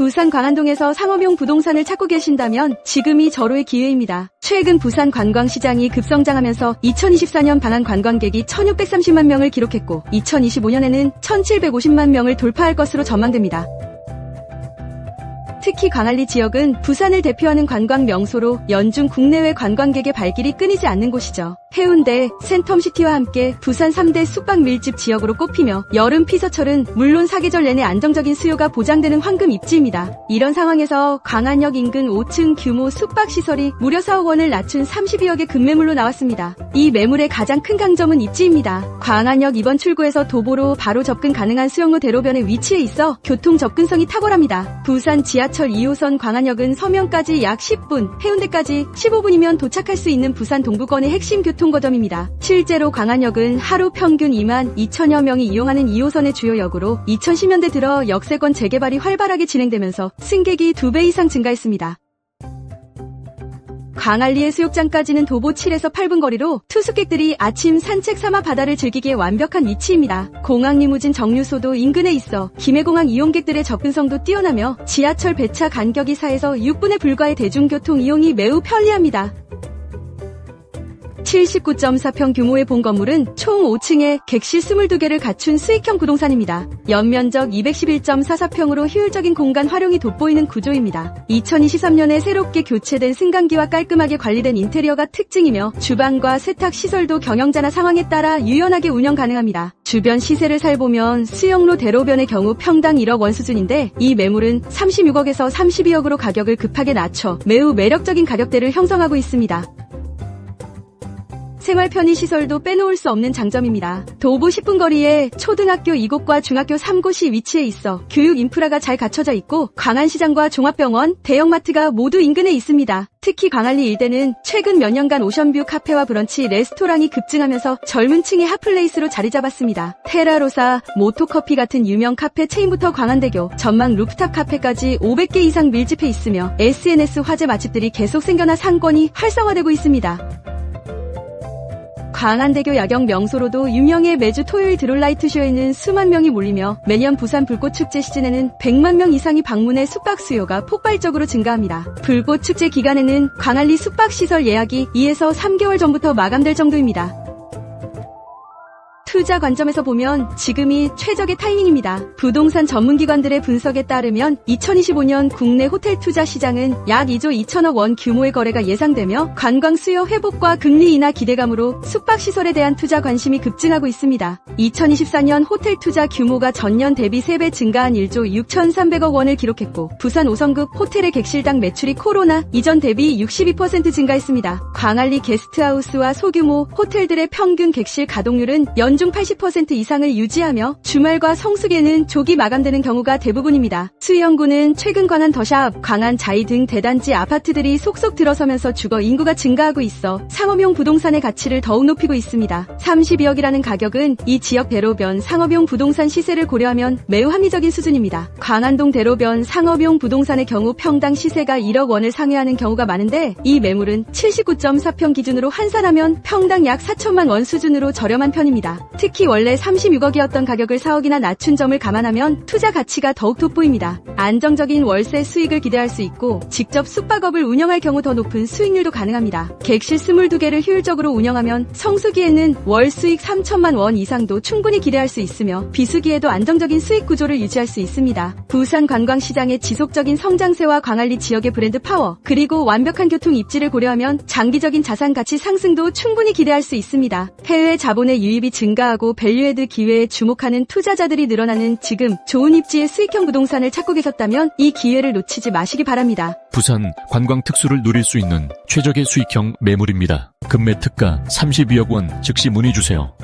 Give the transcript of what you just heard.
부산 광안동에서 상업용 부동산을 찾고 계신다면 지금이 절호의 기회입니다. 최근 부산 관광시장이 급성장하면서 2024년 방한 관광객이 1630만 명을 기록했고 2025년에는 1750만 명을 돌파할 것으로 전망됩니다. 특히 광안리 지역은 부산을 대표하는 관광 명소로 연중 국내외 관광객의 발길이 끊이지 않는 곳이죠. 해운대, 센텀시티와 함께 부산 3대 숙박 밀집 지역으로 꼽히며 여름 피서철은 물론 사계절 내내 안정적인 수요가 보장되는 황금 입지입니다. 이런 상황에서 광안역 인근 5층 규모 숙박시설이 무려 4억 원을 낮춘 32억의 급매물로 나왔습니다. 이 매물의 가장 큰 강점은 입지입니다. 광안역 2번 출구에서 도보로 바로 접근 가능한 수영로 대로변에 위치해 있어 교통 접근성이 탁월합니다. 부산 지하 철 2호선 광안역은 서면까지 약 10분, 해운대까지 15분이면 도착할 수 있는 부산 동부권의 핵심 교통거점입니다. 실제로 광안역은 하루 평균 2만 2천여 명이 이용하는 2호선의 주요 역으로 2010년대 들어 역세권 재개발이 활발하게 진행되면서 승객이 2배 이상 증가했습니다. 광안리의 수욕장까지는 도보 7에서 8분 거리로 투숙객들이 아침 산책 삼아 바다를 즐기기에 완벽한 위치입니다. 공항 리무진 정류소도 인근에 있어 김해공항 이용객들의 접근성도 뛰어나며 지하철 배차 간격이 4에서 6분에 불과해 대중교통 이용이 매우 편리합니다. 79.4평 규모의 본 건물은 총 5층에 객실 22개를 갖춘 수익형 부동산입니다. 연면적 211.44평으로 효율적인 공간 활용이 돋보이는 구조입니다. 2023년에 새롭게 교체된 승강기와 깔끔하게 관리된 인테리어가 특징이며 주방과 세탁 시설도 경영자나 상황에 따라 유연하게 운영 가능합니다. 주변 시세를 살보면 수영로 대로변의 경우 평당 1억 원 수준인데 이 매물은 36억에서 32억으로 가격을 급하게 낮춰 매우 매력적인 가격대를 형성하고 있습니다. 생활 편의 시설도 빼놓을 수 없는 장점입니다. 도보 10분 거리에 초등학교 2곳과 중학교 3곳이 위치해 있어 교육 인프라가 잘 갖춰져 있고 광안시장과 종합병원, 대형마트가 모두 인근에 있습니다. 특히 광안리 일대는 최근 몇 년간 오션뷰 카페와 브런치, 레스토랑이 급증하면서 젊은 층의 핫플레이스로 자리 잡았습니다. 테라로사, 모토커피 같은 유명 카페 체인부터 광안대교, 전망 루프탑 카페까지 500개 이상 밀집해 있으며 SNS 화제 맛집들이 계속 생겨나 상권이 활성화되고 있습니다. 광안대교 야경 명소로도 유명해 매주 토요일 드롤라이트 쇼에는 수만 명이 몰리며 매년 부산 불꽃 축제 시즌에는 100만 명 이상이 방문해 숙박 수요가 폭발적으로 증가합니다. 불꽃 축제 기간에는 광안리 숙박 시설 예약이 2에서 3개월 전부터 마감될 정도입니다. 투자 관점에서 보면 지금이 최적의 타이밍입니다. 부동산 전문기관들의 분석에 따르면 2025년 국내 호텔 투자 시장은 약 2조 2천억 원 규모의 거래가 예상되며 관광 수요 회복과 금리 인하 기대감으로 숙박시설에 대한 투자 관심이 급증하고 있습니다. 2024년 호텔 투자 규모가 전년 대비 3배 증가한 1조 6,300억 원을 기록했고 부산 5성급 호텔의 객실당 매출이 코로나 이전 대비 62% 증가했습니다. 광안리 게스트하우스와 소규모 호텔들의 평균 객실 가동률은 연중 80% 이상을 유지하며 주말과 성수기에는 조기 마감되는 경우가 대부분입니다. 수영구는 최근 관한 더샵, 광안 자이 등 대단지 아파트들이 속속 들어서면서 주거 인구가 증가하고 있어 상업용 부동산의 가치를 더욱 높이고 있습니다. 32억이라는 가격은 이 지역 대로변 상업용 부동산 시세를 고려하면 매우 합리적인 수준입니다. 광안동 대로변 상업용 부동산의 경우 평당 시세가 1억 원을 상회하는 경우가 많은데 이 매물은 79.4평 기준으로 환산하면 평당 약 4천만 원 수준으로 저렴한 편입니다. 특히 원래 36억이었던 가격을 4억이나 낮춘 점을 감안하면 투자 가치가 더욱 돋보입니다. 안정적인 월세 수익을 기대할 수 있고 직접 숙박업을 운영할 경우 더 높은 수익률도 가능합니다. 객실 22개를 효율적으로 운영하면 성수기에는 월 수익 3천만 원 이상도 충분히 기대할 수 있으며 비수기에도 안정적인 수익 구조를 유지할 수 있습니다. 부산 관광시장의 지속적인 성장세와 광안리 지역의 브랜드 파워 그리고 완벽한 교통 입지를 고려하면 장기적인 자산 가치 상승도 충분히 기대할 수 있습니다. 해외 자본의 유입이 증가 하고 밸류에드 기회에 주목하는 투자자들이 늘어나는 지금 좋은 입지의 수익형 부동산을 찾고 계셨다면 이 기회를 놓치지 마시기 바랍니다. 부산 관광 특수를 누릴 수 있는 최적의 수익형 매물입니다. 금매 특가 32억 원 즉시 문의 주세요.